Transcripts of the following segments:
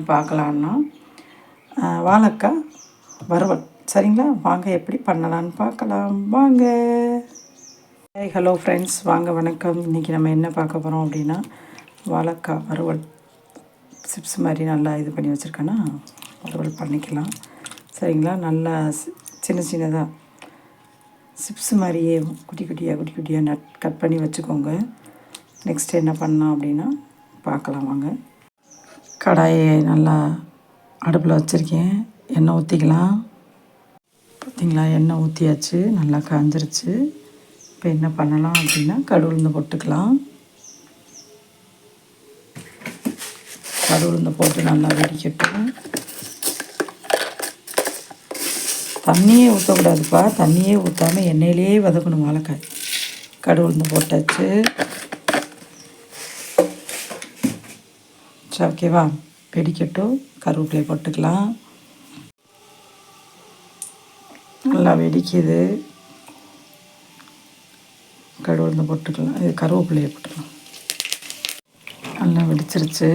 பார்க்கலான்னா வாழைக்காய் வறுவல். சரிங்களா? வாங்க எப்படி பண்ணலான்னு பார்க்கலாம். வாங்க. ஹாய் ஹலோ ஃப்ரெண்ட்ஸ் வாங்க வணக்கம். இன்றைக்கி நம்ம என்ன பார்க்க போகிறோம் அப்படின்னா வாழைக்காய் வறுவல் சிப்ஸ் மாதிரி நல்லா இது பண்ணி வச்சுருக்கேன்னா வறுவல் பண்ணிக்கலாம். சரிங்களா? நல்லா சி- சின்ன சின்னதாக சிப்ஸ் மாதிரியே குட்டி குட்டியாக குட்டி குட்டியாக நட் கட் பண்ணி வச்சுக்கோங்க. நெக்ஸ்ட் என்ன பண்ணலாம் அப்படின்னா பார்க்கலாம். வாங்க. கடாயை நல்லா அடுப்பில் வச்சுருக்கேன். எண்ணெய் ஊற்றிக்கலாம். பார்த்தீங்களா? எண்ணெய் ஊற்றியாச்சு. நல்லா காஞ்சிருச்சு. இப்போ என்ன பண்ணலாம் அப்படின்னா கடுகுளுந்து போட்டுக்கலாம். கடுகுளுந்து போட்டு நல்லா வெடிக்கட்டும். தண்ணியே ஊற்றக்கூடாதுப்பா. தண்ணியே ஊற்றாமல் எண்ணெயிலே வதக்கணும் வாழைக்காய். கடுகுளுந்து போட்டாச்சு. சரி ஓகேவா? வெடிக்கட்டும். கருவேப்பிலை போட்டுக்கலாம். நல்லா வெடிக்குது. கடுகுளுந்து போட்டுக்கலாம். இது கருவேப்பிலையை போட்டுக்கலாம். நல்லா வெடிச்சிருச்சு.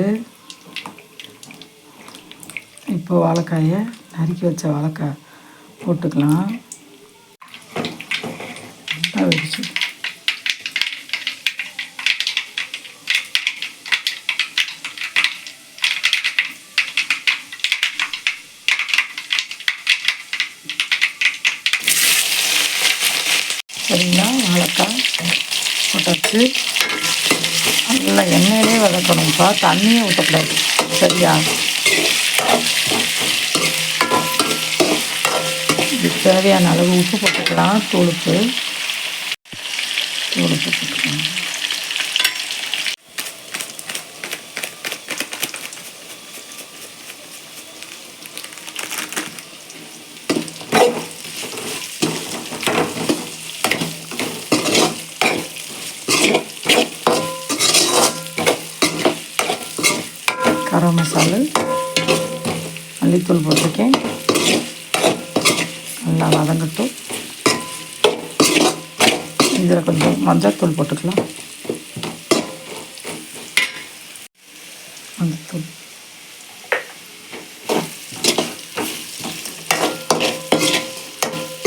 இப்போ வாழைக்காயை நறுக்கி வச்ச வாழைக்காய் போட்டுக்கலாம். நல்லா வெடிச்சு சரிங்களா வாழைக்காய் போட்டாச்சு நல்லா எண்ணெயிலே வதக்கணும்ப்பா தண்ணியே ஊற்றக்கூடாது சரியா? இதுக்கு தேவையான அளவு உப்பு போட்டுக்கலாம். தூளுப்பு. தூளுப்பு போட்டுக்கலாம். கரம் மசாலா. மல்லித்தூள் போட்டிருக்கேன். நல்லா வதங்கட்டும். இதில் கொஞ்சம் மஞ்சத்தூள் போட்டுக்கலாம். மஞ்சத்தூள்.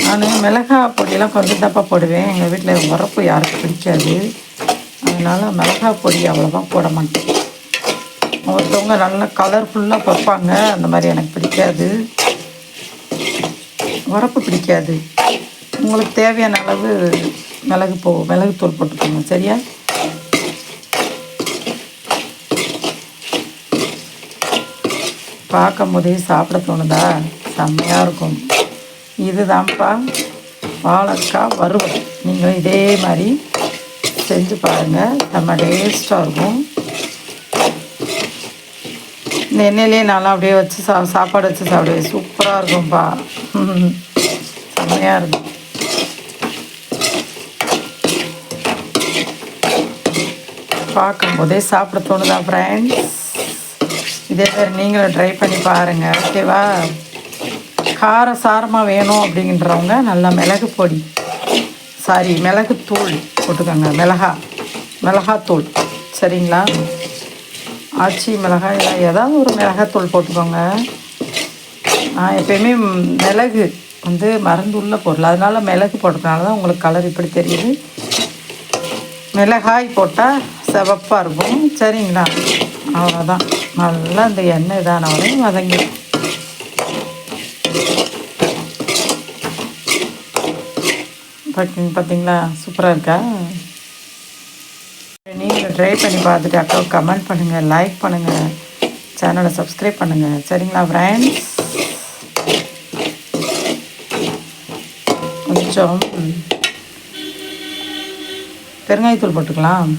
நான் மிளகாய் பொடியெல்லாம் கொஞ்சம் தப்பா போடுவேன். எங்கள் வீட்டில் உரப்பு யாருக்கும் பிடிக்காது. அதனால் மிளகாய் பொடி அவ்வளோவா போட மாட்டேன். ஒருத்தவங்க நல்லா கலர்ஃபுல்லாக பார்ப்பாங்க. அந்த மாதிரி எனக்கு பிடிக்காது. உரப்பு பிடிக்காது. உங்களுக்கு தேவையான அளவு மிளகு போ மிளகுத்தூள் போட்டுக்கோங்க. சரியா? பார்க்கும் போதே சாப்பிட தோணுதா? செம்மையாக இருக்கும். இதுதான்ப்பா வாழைக்காய் வறுவல். நீங்களும் இதே மாதிரி செஞ்சு பாருங்கள் செம்ம டேஸ்ட்டாக இருக்கும். இந்த எண்ணெயிலே நல்லா அப்படியே வச்சு சா சாப்பாடு வச்சு சாப்பிடுவேன். சூப்பராக இருக்கும்ப்பா செம்மையாக இருக்கும் பார்க்கும்போதே சாப்பிட தோணுதா ஃப்ரெண்ட்ஸ் இதே மாதிரி நீங்களும் ட்ரை பண்ணி பாருங்கள் ஓகேவா கார சாரமாக வேணும் அப்படின்றவங்க நல்லா மிளகு பொடி சாரி மிளகு தூள் போட்டுக்கோங்க மிளகா மிளகாத்தூள் சரிங்களா? ஆச்சி மிளகாய் ஏதாவது ஒரு மிளகாத்தூள் போட்டுக்கோங்க. நான் எப்பயுமே மிளகு வந்து மருந்துள்ள பொருள். அதனால் மிளகு போட்டதுனால தான் உங்களுக்கு கலர் இப்படி தெரியுது. மிளகாய் போட்டால் சிவப்பாக இருக்கும். சரிங்களா? அவ்வளோதான் நல்லா இந்த எண்ணெய் இதான வதங்கி வதங்கிடும் பார்த்தீங்க பார்த்தீங்களா சூப்பராக இருக்கா? ட்ரை பண்ணி பார்த்துட்டு அக்கா கமெண்ட் பண்ணுங்கள் லைக் பண்ணுங்கள் சேனலை சப்ஸ்கிரைப் பண்ணுங்கள் சரிங்களா ஃப்ரெண்ட்ஸ் கொஞ்சம் பெருங்காயத்தூள் போட்டுக்கலாம்.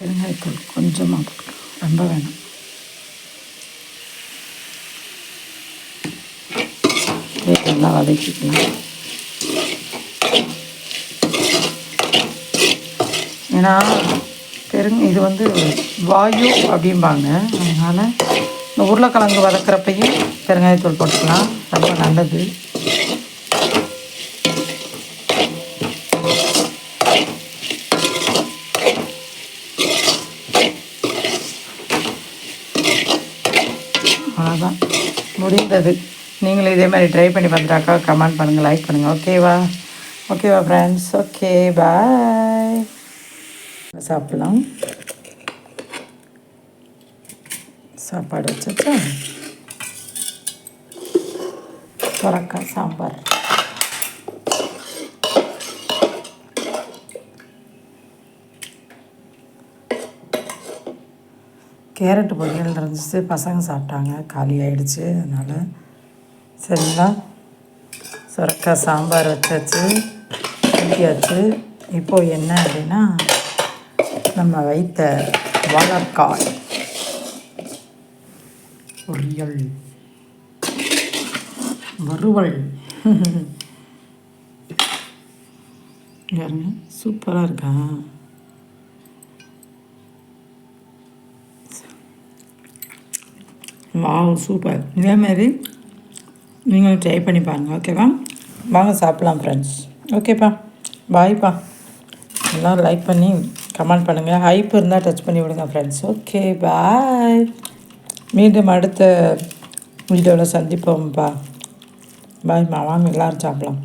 பெருங்காயத்தூள் கொஞ்சமாக போட்டுக்கலாம். ரொம்ப வேணும். நல்லா வதக்கிக்கலாம். ஏன்னா பெருங்க இது வந்து வாயு அப்படிம்பாங்க. அதனால் இந்த உருளைக்கிழங்கு வதக்கிறப்பையும் பெருங்காயத்தூள் போட்டுக்கலாம். ரொம்ப நல்லது. அவ்வளோதான் முடிந்தது. நீங்களும் இதே மாதிரி ட்ரை பண்ணி பார்த்துட்டாக்கா கமெண்ட் பண்ணுங்கள் லைக் பண்ணுங்கள் ஓகேவா ஓகேவா ஃப்ரெண்ட்ஸ் ஓகே பாய் சாப்பிட்லாம். சாப்பாடு வச்சா சுரக்காய் சாம்பார். கேரட்டு பொரியல் இருந்துச்சு. பசங்க சாப்பிட்டாங்க. காலி ஆயிடுச்சு. அதனால் சரிங்களா சுரக்காய் சாம்பார் வச்சாச்சு. ஊற்றியாச்சு இப்போது என்ன அப்படின்னா நம்ம வைத்த வாழைக்காய் பொரியல். வறுவல். யாருங்க சூப்பராக இருக்கா? Wow super. இதேமாரி நீங்களும் ட்ரை பண்ணி பாருங்கள் ஓகேவா வாங்க சாப்பிட்லாம் ஃப்ரெண்ட்ஸ் ஓகேப்பா பாய்ப்பா எல்லாம் லைக் பண்ணி கமெண்ட் பண்ணுங்கள் ஹைப் இருந்தால் டச் பண்ணி விடுங்க ஃப்ரெண்ட்ஸ் ஓகே பாய் மீண்டும் அடுத்த வீடியோவில் சந்திப்போம்ப்பா. பாய் வாங்க எல்லோரும் சாப்பிட்லாம்.